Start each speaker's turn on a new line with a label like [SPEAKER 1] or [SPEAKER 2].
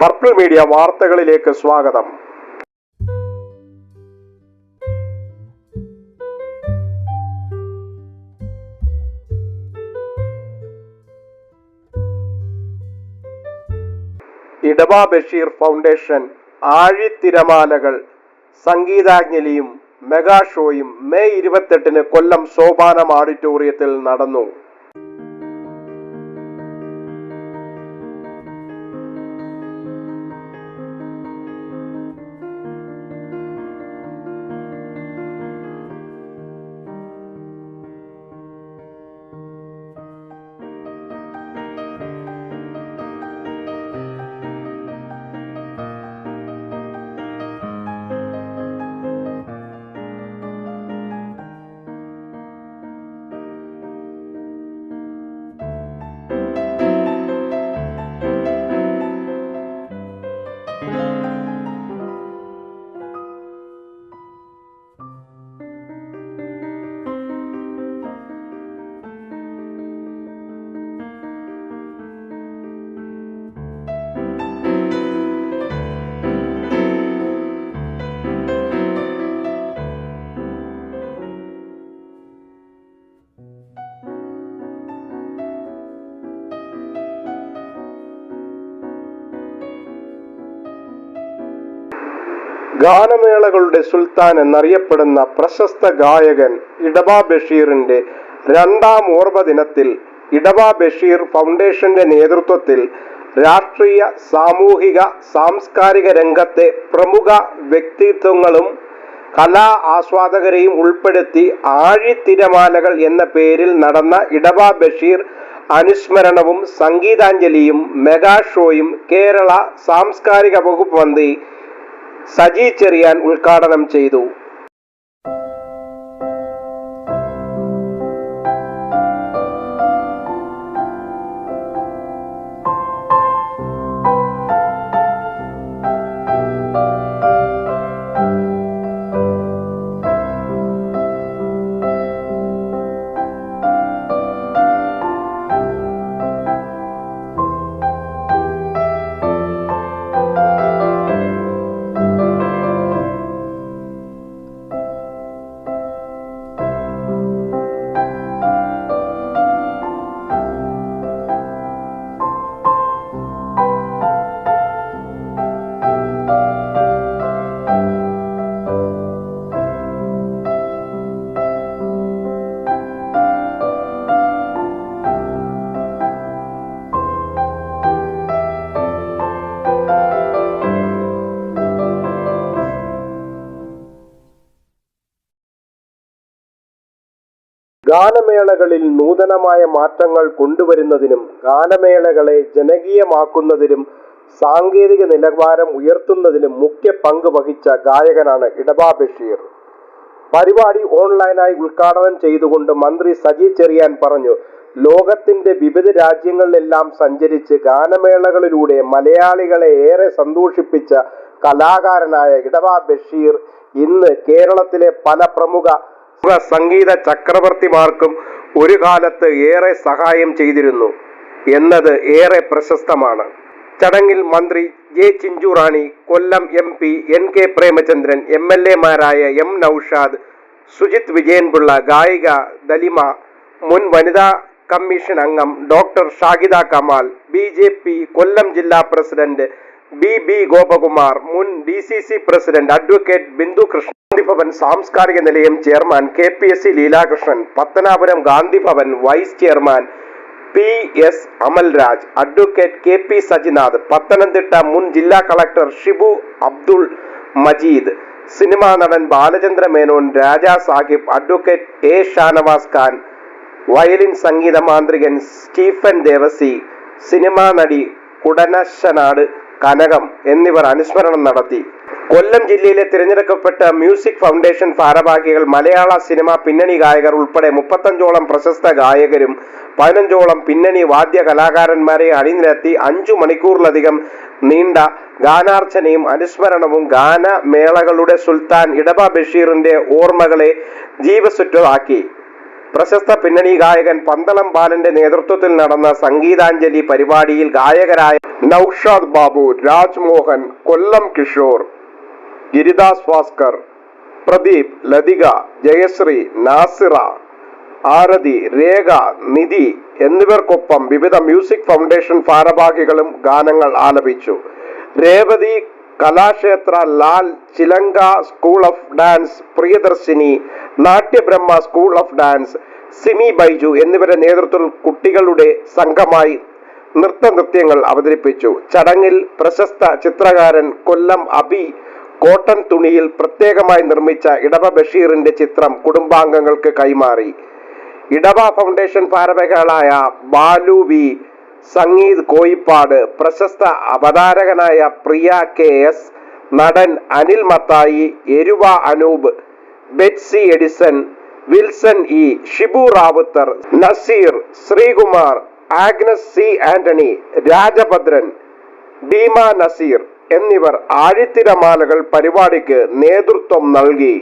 [SPEAKER 1] purple media വാർത്തകളിലേക്ക് സ്വാഗതം Edava Basheer foundation ആഴിത്തിരമാലകൾ സംഗീതാജ്ഞലിയും മെഗാ ഷോയും മെയ് ഇരുപത്തെട്ടിന് കൊല്ലം സോപാനം ഓഡിറ്റോറിയത്തിൽ നടന്നു ഗാനമേളകളുടെ സുൽത്താൻ എന്നറിയപ്പെടുന്ന പ്രശസ്ത ഗായകൻ ഇടബ ബഷീറിന്റെ രണ്ടാം ഓർമ്മ ദിനത്തിൽ ഇടബ ബഷീർ ഫൗണ്ടേഷന്റെ നേതൃത്വത്തിൽ രാഷ്ട്രീയ സാമൂഹിക സാംസ്കാരിക രംഗത്തെ പ്രമുഖ വ്യക്തിത്വങ്ങളും കലാ ആസ്വാദകരെയും ഉൾപ്പെടുത്തി ആഴിത്തിരമാലകൾ എന്ന പേരിൽ നടന്ന ഇടബ ബഷീർ അനുസ്മരണവും സംഗീതാഞ്ജലിയും മെഗാ ഷോയും കേരള സാംസ്കാരിക വകുപ്പ് മന്ത്രി സജി ചെറിയാൻ ഉദ്ഘാടനം ചെയ്തു ഗാനമേളകളിൽ നൂതനമായ മാറ്റങ്ങൾ കൊണ്ടുവരുന്നതിനും ഗാനമേളകളെ ജനകീയമാക്കുന്നതിനും സാങ്കേതിക നിലവാരം ഉയർത്തുന്നതിലും മുഖ്യ പങ്ക് വഹിച്ച ഗായകനാണ് ഇടബാ ബഷീർ പരിപാടി ഓൺലൈനായി ഉദ്ഘാടനം ചെയ്തുകൊണ്ട് മന്ത്രി സജി ചെറിയാൻ പറഞ്ഞു ലോകത്തിന്റെ വിവിധ രാജ്യങ്ങളിലെല്ലാം സഞ്ചരിച്ച് ഗാനമേളകളിലൂടെ മലയാളികളെ ഏറെ സന്തോഷിപ്പിച്ച കലാകാരനായ ഇടവാ ബഷീർ ഇന്ന് കേരളത്തിലെ പല പ്രമുഖ സംഗീത ചക്രവർത്തിമാർക്കും ഒരു കാലത്ത് ഏറെ സഹായം ചെയ്തിരുന്നു എന്നത് ഏറെ പ്രശസ്തമാണ് ചടങ്ങിൽ മന്ത്രി J Chinchurani Kollam M P N K Premachandran M L മാരായ എം നൌഷാദ് സുജിത് വിജയൻപിള്ള ഗായിക ദലിമ മുൻ വനിതാ കമ്മീഷൻ അംഗം doctor Shahida Kamal B J P Kollam ജില്ലാ പ്രസിഡന്റ് ബി ബി ഗോപകുമാർ മുൻ D C C president advocate Bindu Krishna Gandhi Bhavan സാംസ്കാരിക നിലയം chairman K P S C Leelakrishnan Pathanapuram Gandhi Bhavan vice chairman P S Amalraj advocate K P Sajinath Pathanamthitta മുൻ ജില്ലാ കളക്ടർ ഷിബു അബ്ദുൾ മജീദ് സിനിമാ നടൻ Balachandra Menon Raja Sahib advocate A Shanavas Khan violin സംഗീത മാന്ത്രികൻ സ്റ്റീഫൻ ദേവസി സിനിമാ നടി കുടനശനാട് കനകം എന്നിവർ അനുസ്മരണം നടത്തി കൊല്ലം ജില്ലയിലെ തിരഞ്ഞെടുക്കപ്പെട്ട മ്യൂസിക് ഫൗണ്ടേഷൻ ഭാരവാഹികൾ മലയാള സിനിമ പിന്നണി ഗായകർ ഉൾപ്പെടെ മുപ്പത്തഞ്ചോളം പ്രശസ്ത ഗായകരും പതിനഞ്ചോളം പിന്നണി വാദ്യ കലാകാരന്മാരെ അണിനിരത്തി അഞ്ചു മണിക്കൂറിലധികം നീണ്ട ഗാനാർച്ചനയും അനുസ്മരണവും ഗാനമേളകളുടെ സുൽത്താൻ ഇടബ ബഷീറിന്റെ ഓർമ്മകളെ ജീവസുറ്റതാക്കി പ്രശസ്ത പിന്നണി ഗായകൻ പന്തളം ബാലന്റെ നേതൃത്വത്തിൽ നടന്ന സംഗീതാഞ്ജലി പരിപാടിയിൽ ഗായകരായ നൌഷാദ് ബാബു രാജ്മോഹൻ കൊല്ലം കിഷോർ ഗിരിദാസ് ഭാസ്കർ പ്രദീപ് ലതിക ജയശ്രീ നാസിറ ആരതി രേഖ നിധി എന്നിവർക്കൊപ്പം വിവിധ മ്യൂസിക് ഫൗണ്ടേഷൻ ഭാരഭാഗികളും ഗാനങ്ങൾ ആലപിച്ചു Revathi Kalakshetra Lal Chilanka school of dance Priyadarshini Natyabrahma school of dance Simi Baiju എന്നിവരുടെ നേതൃത്വത്തിൽ കുട്ടികളുടെ സംഘമായി നൃത്യങ്ങൾ അവതരിപ്പിച്ചു ചടങ്ങിൽ പ്രശസ്ത ചിത്രകാരൻ കൊല്ലം അബി കോട്ടൺ തുണിയിൽ പ്രത്യേകമായി നിർമ്മിച്ച ഇടവ ബഷീറിന്റെ ചിത്രം കുടുംബാംഗങ്ങൾക്ക് കൈമാറി ഇടവ ഫൗണ്ടേഷൻ ഭാരവകളായ ബാലു വി സംഗീത് കോയിപ്പാട് പ്രശസ്ത അവതാരകനായ പ്രിയ കെ എസ് നടൻ അനിൽ മത്തായി എരുവ അനൂപ് ബെറ്റ്സി എഡിസൺ വിൽസൺ ഇ ഷിബു റാവുത്തർ നസീർ ശ്രീകുമാർ ആഗ്നസ് സി ആന്റണി രാജഭദ്രൻ ഡീമ നസീർ എന്നിവർ ആഴിത്തിരമാലകൾ പരിപാടിക്ക് നേതൃത്വം നൽകി